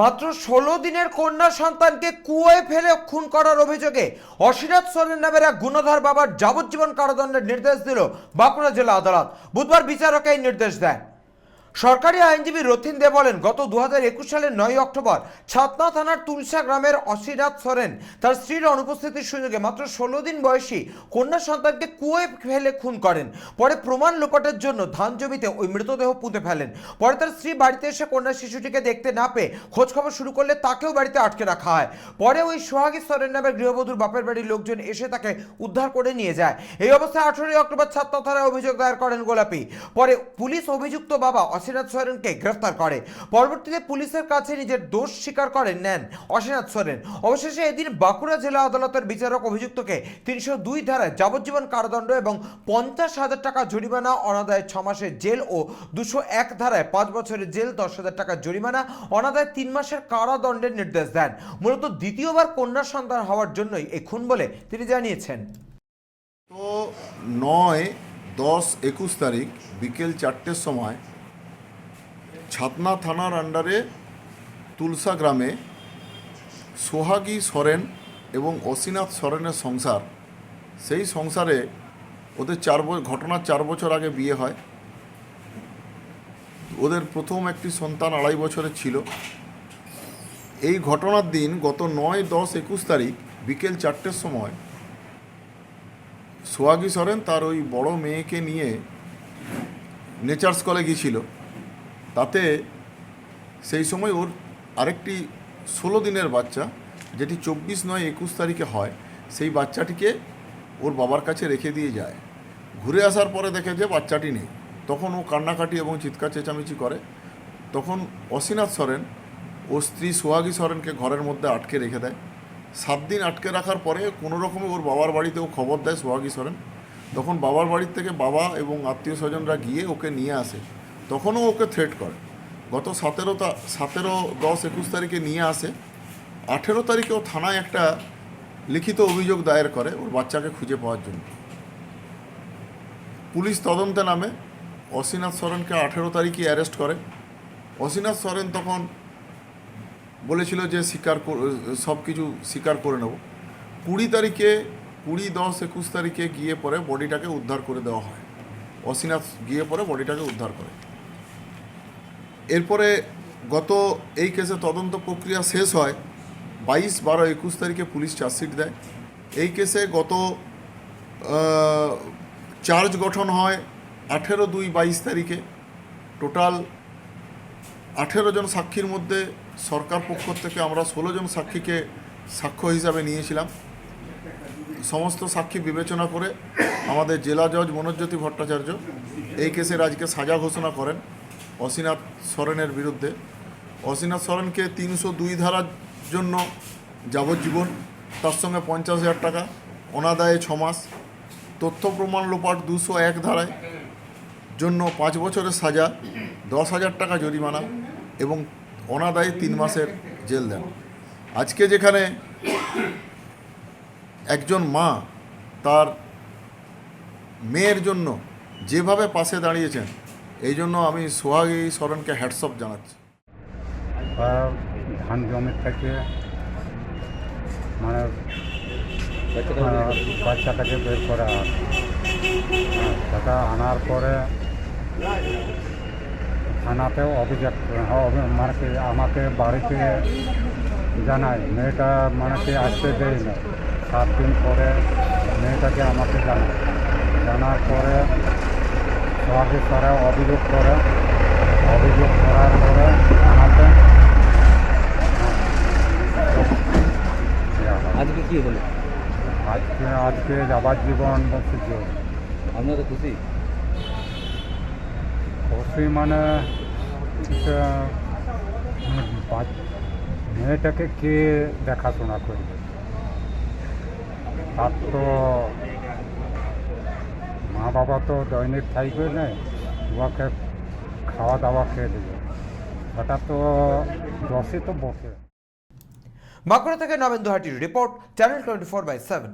মাত্র ষোলো দিনের কন্যা সন্তানকে কুয়োয় ফেলে খুন করার অভিযোগে অসিরাজ সোরেন নামের এক গুণধর বাবার যাবজ্জীবন কারাদণ্ডের নির্দেশ দিল বাঁকুড়া জেলা আদালত। বুধবার বিচারক এই নির্দেশ দেন সরকারি আইনজীবী রথিন দে বলেন, গত দু হাজার একুশ সালের নয় অক্টোবর ছাতনা থানার তুলসা গ্রামের অসিরাজ সোরেন তার স্ত্রীর অনুপস্থিতির সুযোগে মাত্র ষোলো দিন বয়সী কন্যা সন্তানকে কুয়োয় ফেলে খুন করেন। পরে প্রমাণ লোপাটের জন্য ধান জমিতে ওই মৃতদেহ পুঁতে ফেলেন। পরে তার স্ত্রী বাড়িতে এসে কন্যা শিশুটিকে দেখতে না পেয়ে খোঁজখবর শুরু করলে তাকেও বাড়িতে আটকে রাখা হয়। পরে ওই সোহাগী সোরেন নামের গৃহবধূর বাপের বাড়ির লোকজন এসে তাকে উদ্ধার করে নিয়ে যায়। এই অবস্থায় আঠারোই অক্টোবর ছাত্র থানায় অভিযোগ দায়ের করেন গোলাপি। পরে পুলিশ অভিযুক্ত বাবা অসিনাথ সোরেনকে গ্রেফতার করে। পরবর্তীতে পুলিশের কাছে নিজের দোষ স্বীকার করেন, নেন অসিনাথ সোরেন। অবশেষে এদিন বাঁকুড়া জেলা আদালতের বিচারক অভিযুক্তকে তিনশো দুই ধারায় যাবজ্জীবন কারাদণ্ড এবং পঞ্চাশ হাজার টাকা জরিমানা, অনাদায় ছ মাসের জেল ও দুশো এক ধারায় পাঁচ বছরের জেল, দশ হাজার টাকা জরিমানা, অনাদায় তিন মাসের কারাদণ্ডের নির্দেশ দেন। মূলত দ্বিতীয়বার কন্যা সন্তান হওয়ার জন্যই এই খুন বলে তিনি জানিয়েছেন। তো নয় দশ একুশ তারিখ বিকেল চারটের সময় ছাতনা থানার আন্ডারে তুলসা গ্রামে সোহাগী সরেন এবং অসিনাথ সরেনের সংসার। সেই সংসারে ওদের চার ঘটনার চার বছর আগে বিয়ে হয়। ওদের প্রথম একটি সন্তান আড়াই বছরের ছিল। এই ঘটনার দিন গত নয় দশ একুশ তারিখ বিকেল চারটের সময় সোহাগী সরেন তার ওই বড় মেয়েকে নিয়ে নেচার্স কলে গিয়েছিল। তাতে সেই সময় ওর আরেকটি ষোলো দিনের বাচ্চা, যেটি চব্বিশ নয় একুশ তারিখে হয়, সেই বাচ্চাটিকে ওর বাবার কাছে রেখে দিয়ে যায়। ঘুরে আসার পরে দেখে যে বাচ্চাটি নেই। তখন ও কান্নাকাটি এবং চিৎকার চেঁচামেচি করে। তখন অসিনাথ সরেন ও স্ত্রী সোহাগী সরেনকে ঘরের মধ্যে আটকে রেখে দেয়। সাত দিন আটকে রাখার পরে কোনো রকমে ওর বাবার বাড়িতে ও খবর দেয় সোহাগী সরেন। তখন বাবার বাড়ির থেকে বাবা এবং আত্মীয় স্বজনরা গিয়ে ওকে নিয়ে আসে। তখনও ওকে থ্রেট করে। গত সতেরো সতেরো দশ একুশ তারিখে নিয়ে আসে। আঠেরো তারিখে ও থানায় একটা লিখিত অভিযোগ দায়ের করে ওর বাচ্চাকে খুঁজে পাওয়ার জন্য। পুলিশ তদন্তে নামে। অসিনাথ সরেনকে আঠেরো তারিখে অ্যারেস্ট করে। অসিনাথ সরেন তখন বলেছিল যে স্বীকার সব কিছু স্বীকার করে নেব। কুড়ি তারিখে, কুড়ি দশ একুশ তারিখে গিয়ে পরে বডিটাকে উদ্ধার করে দেওয়া হয়। অসিনাথ গিয়ে পরে বডিটাকে উদ্ধার করে। এরপরে গত এই কেসে তদন্ত প্রক্রিয়া শেষ হয়, বাইশ বারো একুশ তারিখে পুলিশ চার্জশিট দেয়। এই কেসে গত চার্জ গঠন হয় আঠেরো দুই বাইশ তারিখে। টোটাল আঠেরো জন সাক্ষীর মধ্যে সরকার পক্ষ থেকে আমরা ষোলো জন সাক্ষীকে সাক্ষ্য হিসাবে নিয়েছিলাম। সমস্ত সাক্ষী বিবেচনা করে আমাদের জেলা জজ মনোজ্যোতি ভট্টাচার্য এই কেসের আজকে সাজা ঘোষণা করেন। অসিনাথ সরেনের বিরুদ্ধে। অসিনাথ সরেনকে তিনশো দুই ধারার জন্য যাবজ্জীবন, তার সঙ্গে পঞ্চাশ হাজার টাকা, অনাদায়ে ছ মাস, তথ্য প্রমাণ লোপাট দুশো এক ধারায় জন্য পাঁচ বছরের সাজা, দশ হাজার টাকা জরিমানা এবং অনাদায়ে তিন মাসের জেল দেন। আজকে যেখানে একজন মা তার মেয়ের জন্য যেভাবে পাশে দাঁড়িয়েছেন এই জন্য আমি সোহাগী সরেনকে হ্যাটসঅপ জানাচ্ছি। ধান জমি থেকে মানে বাচ্চাটাকে বের করে। সেটা আনার পরে থানাতেও অভিযোগ হ্যাঁ, মানে আমাকে বাড়িতে জানায় মেয়েটা মানে কি আসতে দেয় না। সাত দিন পরে মেয়েটাকে আমাকে জানায়। জানার পরে সবাইকে তারা অভিযোগ করে অভিযোগ করার পরে থানাতে আজকে কি হলো? আজকে আজকে যাবজ্জীবন বলছিল আপনারা খুশি। খুশি মানে এটা, মেয়েটাকে কে দেখাশোনা করবে? তার তো মা বাবা তো দৈনিক থাকবে না ওকে খাওয়া দাওয়া খেয়ে দেবে। হঠাৎ তো দশে তো বসে বাঁকুড়া থেকে Nabendu হাটির report, channel twenty four by seven.